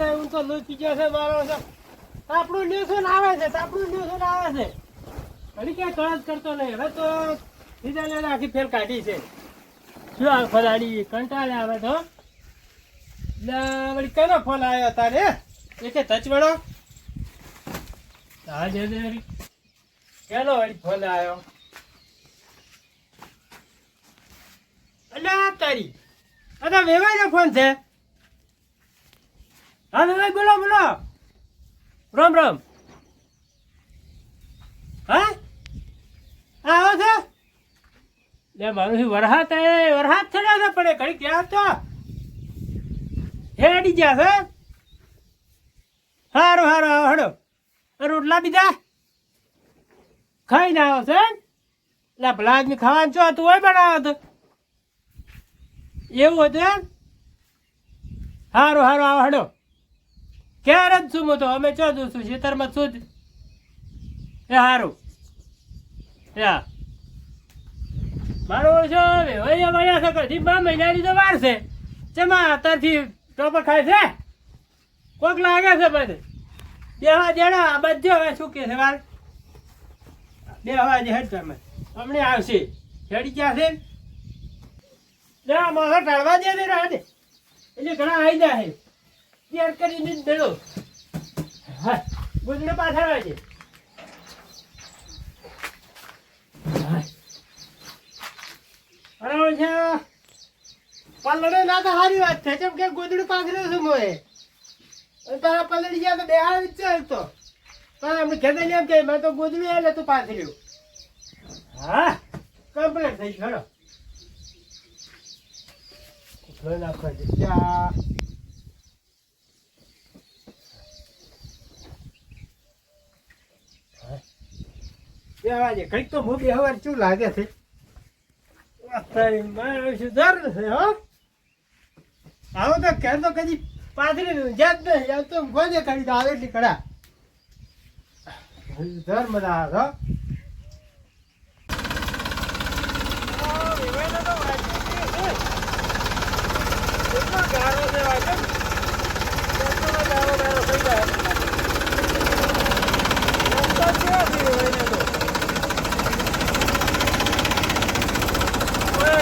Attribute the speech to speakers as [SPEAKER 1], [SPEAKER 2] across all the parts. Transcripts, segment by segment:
[SPEAKER 1] અત્યારે હું તો લૂચી ગયો છે મારો છે. આપણું ન્યુઝન આવે છે આપણું ન્યુઝન આવે છે. હજી ક્યાંય કળજ કરતો નહીં. હવે તો સીધા લઈને આખી ફેર કાઢી છે. શું આ ફલાડી કંટાળે આવે તો. વળી કનો ફોન આવ્યો તારે? એ કે તચવડો હા જે કેનો વળી ફોન આવ્યો? અલ્યા, તારી. અરે વેવાઈનો ફોન છે. હા, વેવાઈ, બોલો બોલો. રામ રામ. હા? આવો છો? લે, મારું વરહાત એ વરસાદ છે ને પડે ઘડી ક્યાં તો. હેડી ગયા છે હારું, હારો હડો. રોટલા બીજા? ખાઈને આવો છે એટલે ભલા આદમી ખાવાનું છો તું હોય બનાવો તો એવું હતું સારું હારું, આવો, હડો. ક્યારે જ છું હું તો? અમે ચો છું ખેતરમાં છું જ. એ સારું યા મારો ઓછો વેવાઈ મળ્યા છે કદી બા મહિનાની તો વાર છે. ચેમાં અત્યારથી ટોપર ખાય છે? કોક લાગે છે બધે. બેહવા દેડા આ બધે હવે શું કે છે વાર? બેહવા દે હેડ તમે. હમણે આવશે. હેડી ગયા છે? ના મારા ટાળવા દે દે રાહ એટલે ઘણા આવી જાય ત્યાર કરીને જ દેડો હા ગુજરો પાછળ આવે છે. બરાબર છે પલડે ના તો સારી વાત છે. કેમ કે ગોદડું પાથર્યું છું મોએ. તારા પલડી ગયા તો બેહાડ વિચાર તો. પણ એમને ખેતર એમ કે, મેં તો ગોદડું એટલે તું પાથર્યું. હા કમ્પ્લેટ થઈ ગયો. ઉઠલો નાખવા બેહવા દે કંઈક તો હું બેહવાર શું લાગે છે દર છે હો આવો તો કે તો કદી પાથરી જાત નહીં યાર તો ગોજે કરી તો આવે એટલી કડા દર મજા આવે હો ગારો છે ગારો ગારો થઈ જાય રસ્તા કેવા હોય ને તો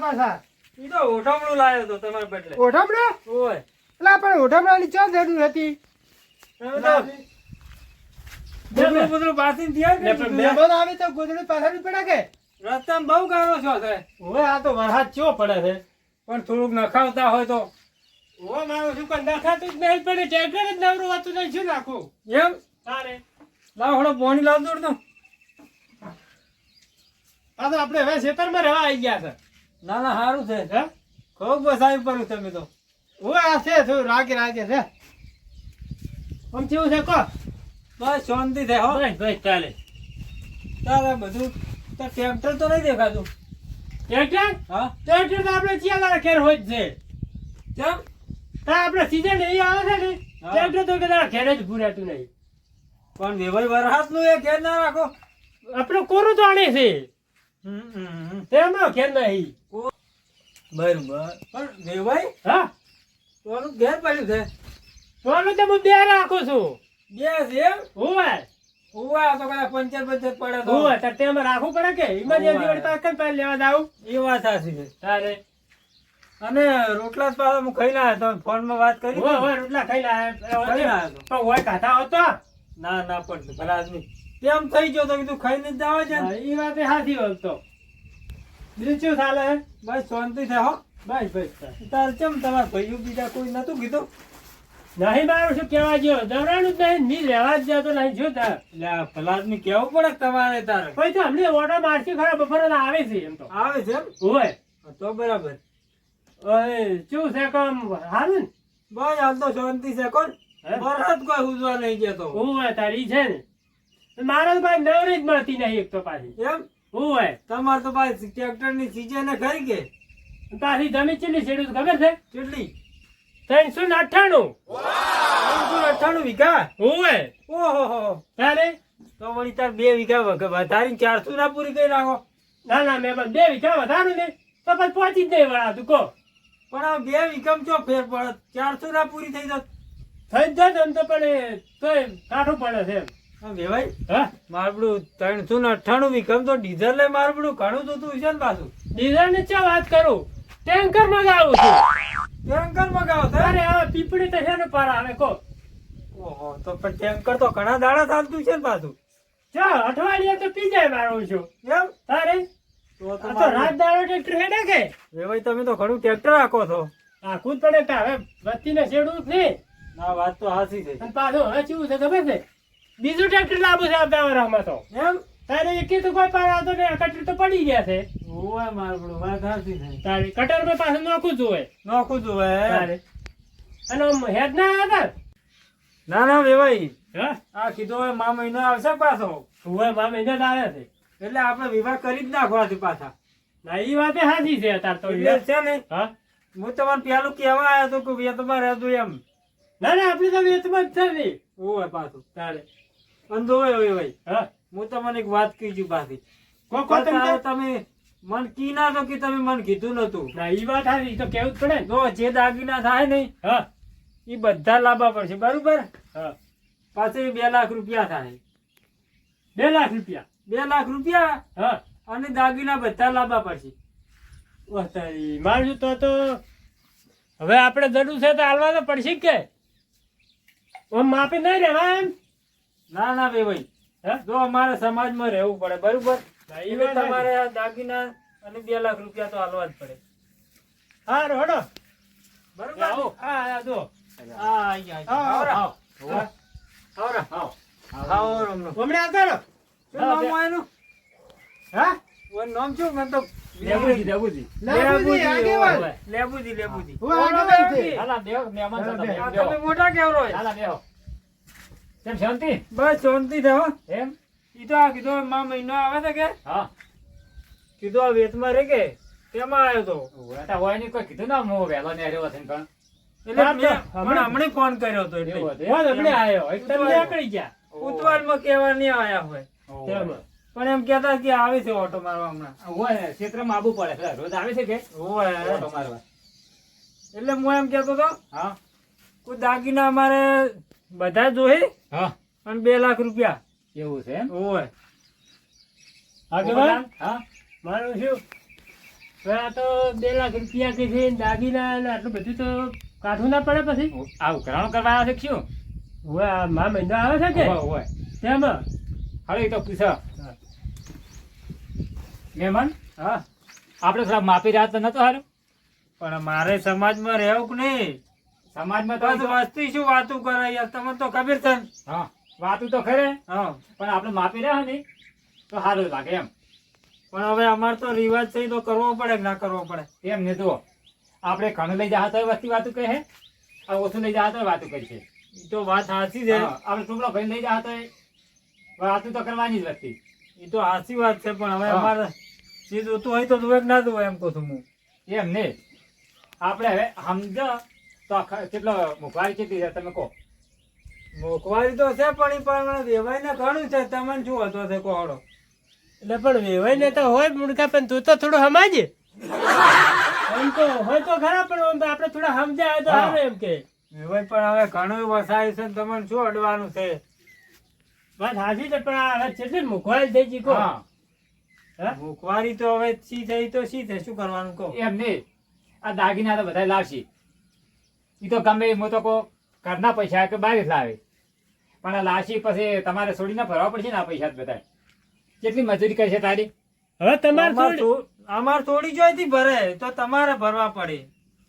[SPEAKER 1] પાછા? લેવા જરૂર
[SPEAKER 2] ઓઠમણું લાવ્યો તો તમારા બદલે.
[SPEAKER 1] ઓઢમણા?
[SPEAKER 2] ઓય.
[SPEAKER 1] અલા, પણ ઓઢમણાની ચો જરૂર હતી?
[SPEAKER 2] તમે તો બધું બધું પાસીને તૈયાર કરી
[SPEAKER 1] પણ મહેમાન આવે તો ગોદડું પાછળ પડે કે?
[SPEAKER 2] રસ્તામાં બહુ ગાળો છો છે.
[SPEAKER 1] હવે આ તો વરસાદ ચો પડે છે?
[SPEAKER 2] પણ થોડુંક નખાવતા હોય તો.
[SPEAKER 1] ઓ મારું શું પણ નખાતું જ નહીં પડે ટ્રેક્ટર જ નવરું હતું નહીં શું નાખું?
[SPEAKER 2] એમ?
[SPEAKER 1] તારે.
[SPEAKER 2] લાવ થોડો પોણી લાવ દોડ તો
[SPEAKER 1] આ તો આપણે હવે ખેતરમાં રહેવા આવી ગયા છે.
[SPEAKER 2] ના ના સારું છે.
[SPEAKER 1] હે?
[SPEAKER 2] ખૂબ બસાવી પડ્યું તમે તો.
[SPEAKER 1] ઓ આ છે થોડું રાગે રાગે છે. આમ કેવું છે કો?
[SPEAKER 2] બસ શાંતિ થાય હો.
[SPEAKER 1] બસ બસ ચાલે.
[SPEAKER 2] તારે બધું. તો ટ્રેક્ટર તો નહીં દેખાતું.
[SPEAKER 1] ટ્રેક્ટર
[SPEAKER 2] હા.
[SPEAKER 1] ટ્રેક્ટર તો આપણે ચિયાલા ખેર હોય જ છે.
[SPEAKER 2] કેમ?
[SPEAKER 1] તો આપણે સીઝન એ આવે છે ને. ટ્રેક્ટર તો કદાચ ઘેર જ ભૂરાતું નહીં.
[SPEAKER 2] પણ વેવાઈ વરસાદનું એ ઘેર ના રાખો.
[SPEAKER 1] આપણે કોરું તો આણે છે. તેમાં ઘેર નહીં.
[SPEAKER 2] બરોબર. પણ વેવાઈ
[SPEAKER 1] હા.
[SPEAKER 2] તોનું ઘેર પડ્યું છે.
[SPEAKER 1] તો આનું તો હું બે રાખું છું.
[SPEAKER 2] બે છે
[SPEAKER 1] હું
[SPEAKER 2] ઉવા તો કદાચ પંચર પંચર પડે તો.
[SPEAKER 1] હોવે તાર તેમાં રાખવું પડે કે? ઇમરજન્સી. વળી કેમ પહેલા લેવા જાવું
[SPEAKER 2] એ વાત સાચી છે.
[SPEAKER 1] તારે?
[SPEAKER 2] અને રોટલા જ હું ખાઈ લાયા તો ફોનમાં વાત કરી
[SPEAKER 1] હોવે રોટલા ખાઈ લાયા
[SPEAKER 2] ખાઈ લાયા
[SPEAKER 1] પણ હોય ખાતા હોત
[SPEAKER 2] ના ના પણ ભલા આદમી. તેમ થઈ ગયો તો કીધું ખાઈ ને જાવ છે
[SPEAKER 1] એ વાત સાચી વાત તો. બીજું શું ચાલે? હે
[SPEAKER 2] બસ શાંતિ છે હો.
[SPEAKER 1] બસ બસ.
[SPEAKER 2] તાર ચમ તમારા ભાઈઓ બીજા કોઈ નતું કીધું?
[SPEAKER 1] નહીં મારું શું કહેવા ગયો દવરાનું જ નહીં ની રહેવા જ જતો નહીં. જો તાર
[SPEAKER 2] આ ભલા કેવું પડે તમારે તારે?
[SPEAKER 1] પછી તો હમણે ઓર્ડર મારથી ખરા બપોરે આવે છે એમ તો.
[SPEAKER 2] આવે છે એમ?
[SPEAKER 1] હોય.
[SPEAKER 2] તો બરાબર.
[SPEAKER 1] ઓય શું છે કામ હારું
[SPEAKER 2] બસ હાલ તો શાંતિ છે કોણ? વરસાદ કોઈ ઉજવા નહીં જતો
[SPEAKER 1] હોય તારી છે ને? મારે ભાઈ નવરી જ મળતી નહીં એક તો પાછી.
[SPEAKER 2] એમ?
[SPEAKER 1] હોય.
[SPEAKER 2] તમારે તો ભાઈ ટ્રેક્ટરની સીઝન ખરી કે?
[SPEAKER 1] તારી જમીન ચેટલી છેડું ખબર છે?
[SPEAKER 2] કેટલી
[SPEAKER 1] ત્રણસો ને અઠ્ઠાણું.
[SPEAKER 2] ત્રણસો અઠ્ઠાણું વીઘા?
[SPEAKER 1] હોય
[SPEAKER 2] ઓહો
[SPEAKER 1] તારે?
[SPEAKER 2] તો વળી તાર બે વીઘા વધારીને ચારસો ના પૂરી કરી નાખો.
[SPEAKER 1] ના ના મેં બે વીઘા વધારું ને તો પછી પહોંચી જ નહીં વળાતું કહો.
[SPEAKER 2] પણ આ બે વીઘામાં ચો ફેર પડે? ચારસો ના પૂરી થઈ જત.
[SPEAKER 1] થઈ જ જાય તો પણ તોય કાઠું પડે છે એમ.
[SPEAKER 2] વેવાય
[SPEAKER 1] હા?
[SPEAKER 2] મારબડું ત્રણસો ને અઠ્ઠાણું વીઘમ તો ડીઝલ મારબડું ઘણું તો તું છે ને પાછું.
[SPEAKER 1] ડીઝલ ને ચા વાત કરું? ટેન્કર મગાવું છું.
[SPEAKER 2] ટેન્કર મગાવો
[SPEAKER 1] અરે
[SPEAKER 2] છે
[SPEAKER 1] હવે પીપળી તો છે ને પાર આવે કહો.
[SPEAKER 2] ઓહો તો પણ ટેન્કર તો ઘણા દાડા ચાલતું છે ને પાછું.
[SPEAKER 1] ચા અઠવાડિયે તો પી જાય મારું છું
[SPEAKER 2] એમ?
[SPEAKER 1] તારે?
[SPEAKER 2] તો તો
[SPEAKER 1] રાત દાડો ટ્રેક્ટર હેડે કે?
[SPEAKER 2] તમે તો ઘણું ટ્રેક્ટર રાખો છો.
[SPEAKER 1] આખું જ પડે તો હવે વસ્તીને શેડું જ નહીં
[SPEAKER 2] ના વાત તો હાસી છે.
[SPEAKER 1] અને પાછું હવે કેવું છે ખબર છે? બીજું ટ્રેક્ટર લાંબુ છે આવતા વરામાં તો.
[SPEAKER 2] એમ?
[SPEAKER 1] તારે એકે તો કોઈ પાર આવતો નહીં. કટર તો પડી ગયા છે.
[SPEAKER 2] ઓય મારબડું વાત હાસી છે.
[SPEAKER 1] તારે કટરમાં પાછું નોખું જ હોય.
[SPEAKER 2] નોખું જોવે
[SPEAKER 1] તારે. અને હેડ ના આદર
[SPEAKER 2] ના ના વેવાઈ.
[SPEAKER 1] હા?
[SPEAKER 2] આ કીધો હવે મા મહિનો આવશે પાછો.
[SPEAKER 1] હોય મામે જ આવે છે.
[SPEAKER 2] એટલે આપણે વિવાહ કરી જ નાખવાથી પાછા.
[SPEAKER 1] ના એ વાતે સાચી છે તાર તો.
[SPEAKER 2] છે ને.
[SPEAKER 1] હા?
[SPEAKER 2] હું તમારે પેલું કેવા આવ્યો હતો કે વેતમાં તમારે હતું એમ.
[SPEAKER 1] ના ના આપણી તો વેચમાં જ છે ને.
[SPEAKER 2] ઓય પાછું.
[SPEAKER 1] તારે.
[SPEAKER 2] અંધો હોય હોય ભાઈ
[SPEAKER 1] હા?
[SPEAKER 2] હું તમને એક વાત કીધું પાછી
[SPEAKER 1] કો કો તમે?
[SPEAKER 2] મન કી ના તો કે તમે મન કીધું નતું
[SPEAKER 1] ના એ વાત આવી તો કેવું જ પડે તો
[SPEAKER 2] જે દાગીના થાય ને
[SPEAKER 1] હા.
[SPEAKER 2] એ બધા લાંબા પડશે બરોબર?
[SPEAKER 1] હા.
[SPEAKER 2] પાછળ બે લાખ રૂપિયા થાય.
[SPEAKER 1] બે લાખ રૂપિયા?
[SPEAKER 2] બે લાખ રૂપિયા?
[SPEAKER 1] હા.
[SPEAKER 2] અને દાગીના બધા લાંબા પડશે.
[SPEAKER 1] વાહ મારું તો તો. હવે આપણે જરૂર છે તો હાલવા તો પડશે કે. આમ માપે નહીં રહેવા એમ?
[SPEAKER 2] ના ના બે ભાઈ. જો અમારે સમાજમાં રહેવું પડે બરોબર તમારે આ દાગીના અને બે લાખ રૂપિયા તો હાલવા જ પડે
[SPEAKER 1] હા રોડો
[SPEAKER 2] બરોબર
[SPEAKER 1] હા હા જો
[SPEAKER 2] હા આઈ ગયા, આઈ
[SPEAKER 1] આવો આવો
[SPEAKER 2] આવો. આવો રા.
[SPEAKER 1] આવો
[SPEAKER 2] આવો રમનો.
[SPEAKER 1] હમણાં આવતા
[SPEAKER 2] શું નામ એનું?
[SPEAKER 1] હા
[SPEAKER 2] ઓનું નામ શું? મેં તો
[SPEAKER 1] લેબુજી લેબુજી
[SPEAKER 2] લેબુજી,
[SPEAKER 1] આગેવાન.
[SPEAKER 2] લેબુજી, લેબુજી.
[SPEAKER 1] હું આગેવાન છે.
[SPEAKER 3] હાલા બેહો, મહેમાન તમે,
[SPEAKER 2] આ
[SPEAKER 3] બેહો.
[SPEAKER 2] તમે મોટા કેવરો
[SPEAKER 3] હાલા બેહો. કેમ શાંતિ?
[SPEAKER 2] બસ શાંતિ થયો
[SPEAKER 3] એમ?
[SPEAKER 2] ઈ તો આ કીધો માં મહિનો આવે છે કે?
[SPEAKER 3] હા.
[SPEAKER 2] કીધો આ વેચમાં રે કે? તેમાં આવ્યો તો?
[SPEAKER 3] ઓળખતા હોય ને કોઈ કીધું ના હું વહેલો ને આવ્યો છે પણ.
[SPEAKER 2] એટલે મેં
[SPEAKER 1] તો હમણાં-
[SPEAKER 2] ફોન કર્યો હતો એટલે.
[SPEAKER 1] આવ્યો એક તમે
[SPEAKER 2] ઉતવાળ.
[SPEAKER 1] નીકળી ગયા
[SPEAKER 2] ઉતવાળમાં કહેવા નહીં આવ્યા હોય. પણ એમ કેતા કે આવે છે ઓટો મારવા હમણાં.
[SPEAKER 3] હોય ક્ષેત્રમાં આબુ પડે રોજ આવે છે કે?
[SPEAKER 2] હોય.
[SPEAKER 3] ઓટો મારવા.
[SPEAKER 2] એટલે હું એમ કેતો હતો
[SPEAKER 3] હા.
[SPEAKER 2] કોઈ દાગીના અમારે બધા જોઈ
[SPEAKER 3] હા.
[SPEAKER 2] અને બે લાખ રૂપિયા.
[SPEAKER 3] એવું છે એમ?
[SPEAKER 2] હોય
[SPEAKER 1] આગેવાન
[SPEAKER 3] હા.
[SPEAKER 1] મારું શું? આ તો બે લાખ રૂપિયા કે છે દાગીના ને આટલું બધું તો કાઢવું ના પડે પછી.
[SPEAKER 3] આ ઉઘરાણું કરવા આવ્યા છે શું?
[SPEAKER 1] મા મહિનો આવે છે કે?
[SPEAKER 3] હોય હોય
[SPEAKER 1] તેમાં.
[SPEAKER 3] હવે એ તો પૂછો. મહેમાન?
[SPEAKER 2] હા.
[SPEAKER 3] આપણે થોડા માપી રહ્યા તો નતો હારું?
[SPEAKER 2] પણ મારે સમાજમાં રહેવું કે નહીં?
[SPEAKER 3] સમાજમાં તો
[SPEAKER 2] વસ્તી શું વાતું કરે યાર? તમને તો ખબર છે
[SPEAKER 3] હા. વાતું તો ખરે.
[SPEAKER 2] હા.
[SPEAKER 3] પણ આપણે માપી રહ્યા ને તો સારું લાગે એમ.
[SPEAKER 2] પણ હવે અમારે તો રિવાજ છે તો કરવો પડે કે ના કરવો પડે?
[SPEAKER 3] એમ ને તો આપણે ઘણું લઈ જા હોય વસ્તી વાતું કહે આ ઓછું લઈ જા તો વાતું કરશે
[SPEAKER 2] તો વાત સાચી છે.
[SPEAKER 3] આપણે ટુકડો ભાઈ લઈ જા તો વાતું તો કરવાની જ વસ્તી.
[SPEAKER 2] એ તો સાચી વાત છે પણ હવે અમારે જે જોતું હોય તો જોવે ના જોવે એમ કહું છું હું.
[SPEAKER 3] એમ નહીં આપણે હવે સમજો તો આખા કેટલો મોંઘવારી કેટલી છે તમે કહો?
[SPEAKER 2] મોંઘવારી તો છે પણ એ પણ વેવાય ને ઘણું છે. તમને શું હતો છે કોહડો
[SPEAKER 1] એટલે પણ વેવાય ને તો હોય મુડકા પણ તું તો થોડું સમાજે એમ તો હોય તો ખરા પણ આપણે થોડા સમજાય તો
[SPEAKER 3] હા.
[SPEAKER 1] સારું એમ કે.
[SPEAKER 2] વેવાય પણ હવે ઘણું વસાય છે ને તમને શું અડવાનું છે?
[SPEAKER 1] વાત સાચી છે પણ આ હવે છે મોંઘવારી થઈ ગઈ કહો?
[SPEAKER 2] મોંઘવારી તો હવે શી થઈ તો શી થઈ? શું કરવાનું કહો?
[SPEAKER 3] એમ નહીં. આ દાગીના તો બધા લાવશે. એ તો ગમે હું તો કહું ઘરના પૈસા કે બહાર લાવે. પણ આ લાશી પછી તમારે છોડીને ભરવા પડશે ને આ પૈસા બધા કેટલી મજૂરી કરશે તારી?
[SPEAKER 1] હવે તમારે
[SPEAKER 2] અમારે
[SPEAKER 1] થોડી
[SPEAKER 2] જોઈતી ભરે તો તમારે ભરવા પડે.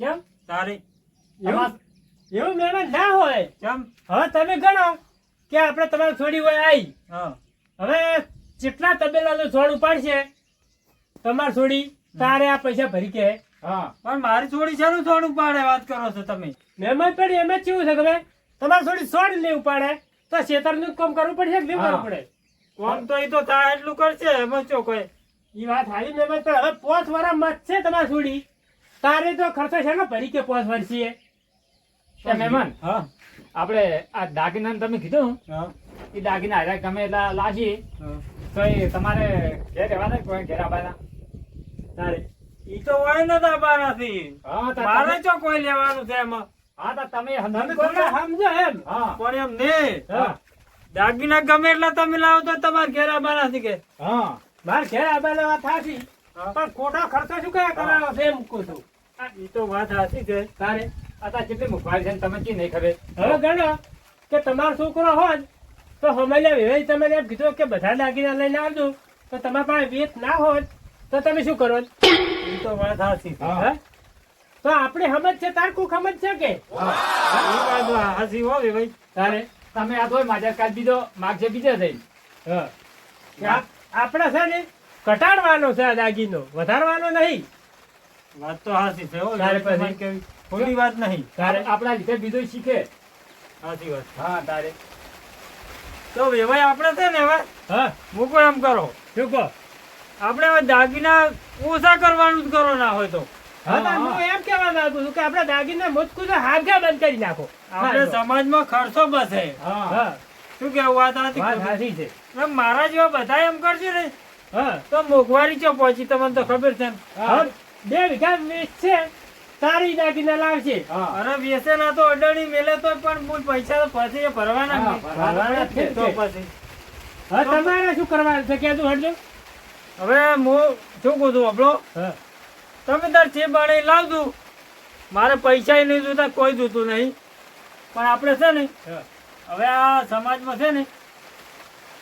[SPEAKER 1] કેમ?
[SPEAKER 2] તારે
[SPEAKER 1] એવું? મહેનત ના હોય.
[SPEAKER 2] કેમ?
[SPEAKER 1] હવે તમે ગણો કે આપણે તમારે થોડી હોય આવી
[SPEAKER 2] હા.
[SPEAKER 1] હવે જેટલા તબેલા છોડ ઉપાડશે તમારે છોડી તારે આ પૈસા ભરી કે.
[SPEAKER 3] હા.
[SPEAKER 2] પણ મારી થોડી શાનું સોડ ઉપાડે વાત કરો છો તમે?
[SPEAKER 1] મહેમાન પડી એમ જ કેવું છે તમે તમારી છોડી છોડ લે ઉપાડે. તો ખેતરનું કામ કરવું પડશે કે. કરવું પડે?
[SPEAKER 2] કોમ તો એ તો થાય એટલું કરશે એમાં ચો કોઈ.
[SPEAKER 1] એ વાત હારી મહેમાન પણ હવે પોસ વરા મત છે તમારી છોડી. તારે તો ખર્ચો છે ને ભરી કે પોસ વર્ષીએ
[SPEAKER 3] એ મહેમાન
[SPEAKER 2] હા.
[SPEAKER 3] આપણે આ દાગીના તમે કીધું એ દાગીના હારે ગમે એટલા
[SPEAKER 2] લાગી
[SPEAKER 3] તો એ તમારે ઘેર રહેવાના ઘેર આવવાના?
[SPEAKER 1] તારે.
[SPEAKER 2] ઈ તો હોય ને દાબા નથી
[SPEAKER 3] હા તો
[SPEAKER 2] મારે ચો કોઈ લેવાનું છે એમાં?
[SPEAKER 3] હા તો તમે સમજી
[SPEAKER 1] એમ?
[SPEAKER 3] હા.
[SPEAKER 2] પણ એમ ને. દાગીના ગમે એટલા તમે લાવો તો તમારે ઘેર આવવાના નથી કે.
[SPEAKER 3] હા.
[SPEAKER 1] મારે ઘેર આબાને વાત
[SPEAKER 2] હા.
[SPEAKER 1] પણ ખોટો ખર્ચો શું કયા કરાવો છે એમ કહું છું.
[SPEAKER 2] ઈ તો વાત સાચી છે.
[SPEAKER 1] તારે?
[SPEAKER 3] આતા કેટલી મોંઘવારી છે તમે કી નહીં ખબર?
[SPEAKER 1] હવે ગણો કે તમારો છોકરો હોત તો સમય લે તમે એમ કીધું કે બધા દાગીના લઈને આવજો. તો તમારા પાસે વેત ના હોત તો તમે શું કરો
[SPEAKER 2] તો વાત છે
[SPEAKER 3] હા.
[SPEAKER 1] તો આપણે સમજ છે તાર કોક સમજ છે કે?
[SPEAKER 2] હાસી હોય ભાઈ.
[SPEAKER 1] તારે
[SPEAKER 3] તમે આ તો માજા કાઢ દીધો માગશે બીજા થઈ.
[SPEAKER 1] હા. આપણે છે ને ઘટાડવાનો છે આ દાગીનો. વધારવાનો નહીં.
[SPEAKER 2] વાત તો હાસી છે હો
[SPEAKER 1] તારે પછી?
[SPEAKER 2] ખોટી વાત નહીં.
[SPEAKER 1] તારે
[SPEAKER 3] આપણા લીધે બીજો શીખે.
[SPEAKER 2] હાસી વાત.
[SPEAKER 3] હા તારે.
[SPEAKER 2] તો વેવાય આપણે છે ને હવે
[SPEAKER 1] હા.
[SPEAKER 2] મૂકો એમ કરો.
[SPEAKER 1] શું કહો?
[SPEAKER 2] આપણે દાગીના ઓછા કરવાનું જ કરો ના હોય તો.
[SPEAKER 1] હા એમ કેવા માંગુ છું કે આપણે દાગીના મોજકું તો હાથા બંધ કરી નાખો.
[SPEAKER 2] આપણે સમાજમાં ખર્ચો બસે. શું કેવું વાત સાચી?
[SPEAKER 1] છે.
[SPEAKER 2] મારા જેવા બધા એમ કરશે ને તો મોંઘવારી ચો પહોંચી તમને તો ખબર છે
[SPEAKER 1] બે વીઘા છે તારી દાગીના લાવશે.
[SPEAKER 2] અરે વેસે ના તો અડણી મેલે તો પણ પૈસા તો પછી ભરવાના.
[SPEAKER 3] ભરવાના
[SPEAKER 2] તો પછી.
[SPEAKER 1] તમારે શું કરવાનું છે? કહેતું હટજો
[SPEAKER 2] હવે હું શું કહું છું આપણો તમે તાર જે બાણે લાવજો. મારે પૈસા નહીં જોતા કોઈ જોતું નહીં. પણ આપણે છે ને હવે આ સમાજમાં છે ને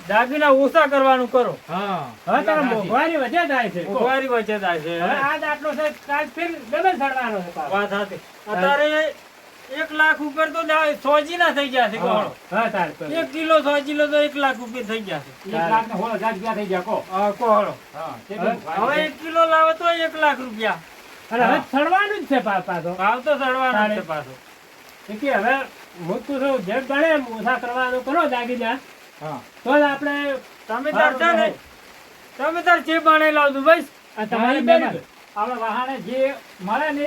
[SPEAKER 2] દાગીના ઓછા કરવાનું કરો.
[SPEAKER 3] હા.
[SPEAKER 1] હવે તારે મોંઘવારી વચ્ચે થાય છે.
[SPEAKER 2] મોંઘવારી વચ્ચે થાય છે.
[SPEAKER 1] હવે આજ આટલો છે કાલ ફેર ડબલ ચડવાનો છે
[SPEAKER 2] વાત સાથે અત્યારે એક લાખ ઉપર તો સોજી ના થઈ
[SPEAKER 1] તો.
[SPEAKER 2] એક કિલો સોજી તો એક લાખ રૂપિયા થઈ ગયા
[SPEAKER 3] એક લાખ ને સોળ હજાર રૂપિયા થઈ ગયા
[SPEAKER 2] કોહળો
[SPEAKER 1] હવે-.
[SPEAKER 2] એક કિલો લાવે તો એક લાખ રૂપિયા.
[SPEAKER 1] અને હવે
[SPEAKER 3] હા.
[SPEAKER 1] જ છે પાછો.
[SPEAKER 2] ભાવ તો ચડવાનો છે પાછો.
[SPEAKER 1] કે હવે હું તું છું જેમ ગણે ઓછા કરવાનું કરો જાગી
[SPEAKER 3] જા.
[SPEAKER 1] તો જ આપણે
[SPEAKER 2] તમે તાર છે ને તમે તાર જે બાણે લાવજો
[SPEAKER 1] આ
[SPEAKER 3] તમારી
[SPEAKER 1] બેન
[SPEAKER 3] આપણે વાહને જે મળે ને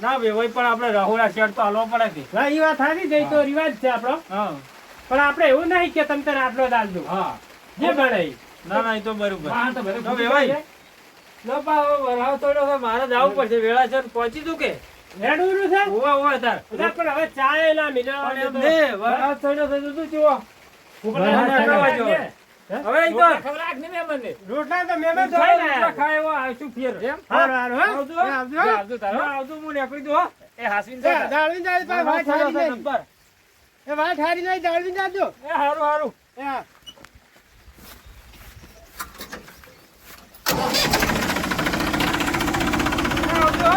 [SPEAKER 2] ના ભાઈ પણ આપણે રહોડા શેડ તો હાલવો પડે
[SPEAKER 1] હા, ઈ વાત સાચી છે તો રિવાજ છે આપણો. પણ આપણે એવું નહીં કે તમે આટલો જ આલજો.
[SPEAKER 3] હા.
[SPEAKER 1] જે ગણે
[SPEAKER 2] ના ના એ તો બરોબર.
[SPEAKER 3] તો
[SPEAKER 2] વરાવ થોડો મારે જવું પડશે. વેળાસર પહોંચી તું કે?
[SPEAKER 1] રેડું છે?
[SPEAKER 2] ઓવા ઓવા તાર.
[SPEAKER 1] પણ હવે ચાય ના મિલો
[SPEAKER 2] વરાવ થોડો થતો તું જુઓ. હવે તો
[SPEAKER 3] ખવરાક ને મેમને
[SPEAKER 1] રોટલા તો મેમે
[SPEAKER 2] તો ખાય એવો આવશું ફેર?
[SPEAKER 3] એમ?
[SPEAKER 2] આવજો
[SPEAKER 1] આવજો
[SPEAKER 3] તારો.
[SPEAKER 2] આવજો હું નીકળી દો
[SPEAKER 3] એ હાસવીન જા.
[SPEAKER 1] દાળવીન જાય પા વાત હારી નહીં એ વાત હારી નહીં દાળવીન જાજો.
[SPEAKER 2] એ હારું હારું.
[SPEAKER 1] એ હા. આવજો